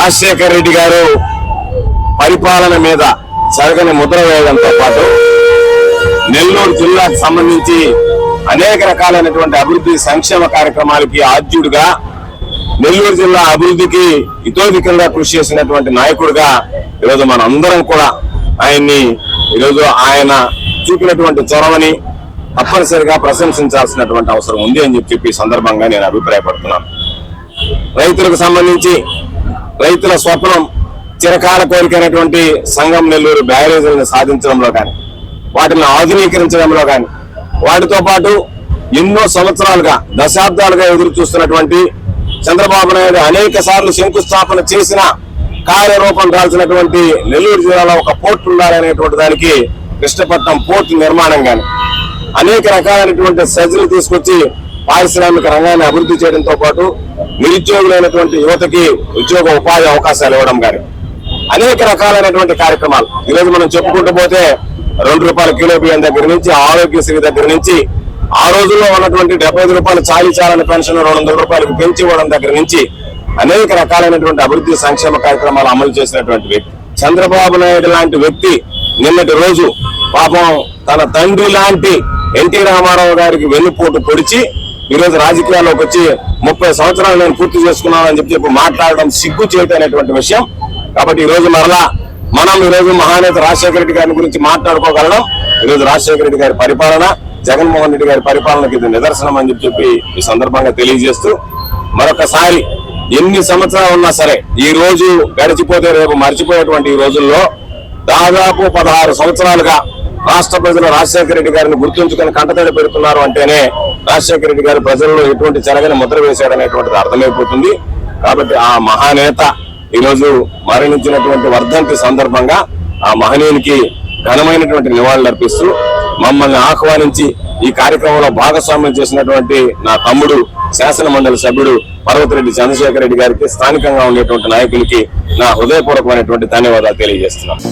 రాజశేఖర రెడ్డి గారు పరిపాలన మీద జరగని ముద్ర వేయడంతో పాటు నెల్లూరు జిల్లాకు సంబంధించి అనేక రకాలైనటువంటి అభివృద్ధి సంక్షేమ కార్యక్రమాలకి ఆద్యుడుగా నెల్లూరు జిల్లా అభివృద్ధికి ఇతోధికంగా కృషి చేసినటువంటి నాయకుడిగా ఈరోజు మన అందరం కూడా ఆయన్ని ఈరోజు ఆయన చూపినటువంటి చొరవని తప్పనిసరిగా ప్రశంసించాల్సినటువంటి అవసరం ఉంది అని చెప్పి సందర్భంగా నేను అభిప్రాయపడుతున్నాను. రైతులకు సంబంధించి రైతుల స్వప్నం చిరకాల కోరికైనటువంటి సంఘం నెల్లూరు బ్యారేజీలను సాధించడంలో కానీ వాటిని ఆధునీకరించడంలో కానీ వాటితో పాటు ఎన్నో సంవత్సరాలుగా దశాబ్దాలుగా ఎదురు చూస్తున్నటువంటి చంద్రబాబు నాయుడు అనేక సార్లు శంకుస్థాపన చేసిన కార్యరూపం దాల్చినటువంటి నెల్లూరు జిల్లాలో ఒక పోర్ట్ ఉండాలనేటువంటి దానికి కృష్ణపట్నం పోర్ట్ నిర్మాణం కానీ అనేక రకాలైనటువంటి సజ్జలు తీసుకొచ్చి పారిశ్రామిక రంగాన్ని అభివృద్ధి చేయడంతో పాటు నిరుద్యోగులైనటువంటి యువతకి ఉద్యోగ ఉపాధి అవకాశాలు ఇవ్వడం కానీ అనేక రకాలైనటువంటి కార్యక్రమాలు. ఈరోజు మనం చెప్పుకుంటూ పోతే రెండు రూపాయల కిలో బియ్యం దగ్గర నుంచి ఆరోగ్యశ్రీ దగ్గర నుంచి ఆ రోజుల్లో ఉన్నటువంటి డెబ్బై ఐదు రూపాయలు చాలీ చాలని పెన్షన్ రెండు వందల రూపాయలకు పెంచి ఇవ్వడం దగ్గర నుంచి అనేక రకాలైనటువంటి అభివృద్ధి సంక్షేమ కార్యక్రమాలు అమలు చేసినటువంటి వ్యక్తి. చంద్రబాబు నాయుడు లాంటి వ్యక్తి నిన్నటి రోజు పాపం తన తండ్రి లాంటి ఎన్టీ రామారావు గారికి వెన్నుపోటు పొడిచి ఈ రోజు రాజకీయాల్లోకి వచ్చి ముప్పై సంవత్సరాలు నేను పూర్తి చేసుకున్నానని చెప్పి చెప్పి మాట్లాడడం సిగ్గు చేయటం అనేటువంటి విషయం. కాబట్టి ఈ రోజు మరలా మనం ఈ రోజు మహానేత రాజశేఖర రెడ్డి గారి గురించి మాట్లాడుకోగలడం. ఈ రోజు రాజశేఖర రెడ్డి గారి పరిపాలన జగన్మోహన్ రెడ్డి గారి పరిపాలనకి ఇది నిదర్శనం అని చెప్పి చెప్పి ఈ సందర్భంగా తెలియజేస్తూ మరొకసారి ఎన్ని సంవత్సరాలు ఉన్నా సరే ఈ రోజు గడిచిపోతే రేపు మర్చిపోయేటువంటి ఈ రోజుల్లో దాదాపు పదహారు సంవత్సరాలుగా రాష్ట్ర ప్రజలు రాజశేఖర రెడ్డి గారిని గుర్తుంచుకొని కంటతడి పెడుతున్నారు అంటేనే రాజశేఖర రెడ్డి గారు ప్రజల్లో ఎటువంటి చెరగని ముద్ర వేశాడనేటువంటిది అర్థమైపోతుంది. కాబట్టి ఆ మహానేత ఈరోజు మరణించినటువంటి వర్ధంతి సందర్భంగా ఆ మహనీయునికి ఘనమైనటువంటి నివాళులు అర్పిస్తూ మమ్మల్ని ఆహ్వానించి ఈ కార్యక్రమంలో భాగస్వామ్యం చేసినటువంటి నా తమ్ముడు శాసన మండలి సభ్యుడు పర్వతిరెడ్డి చంద్రశేఖర రెడ్డి గారికి స్థానికంగా ఉండేటువంటి నాయకులకి నా హృదయపూర్వకమైనటువంటి ధన్యవాదాలు తెలియజేస్తున్నాను.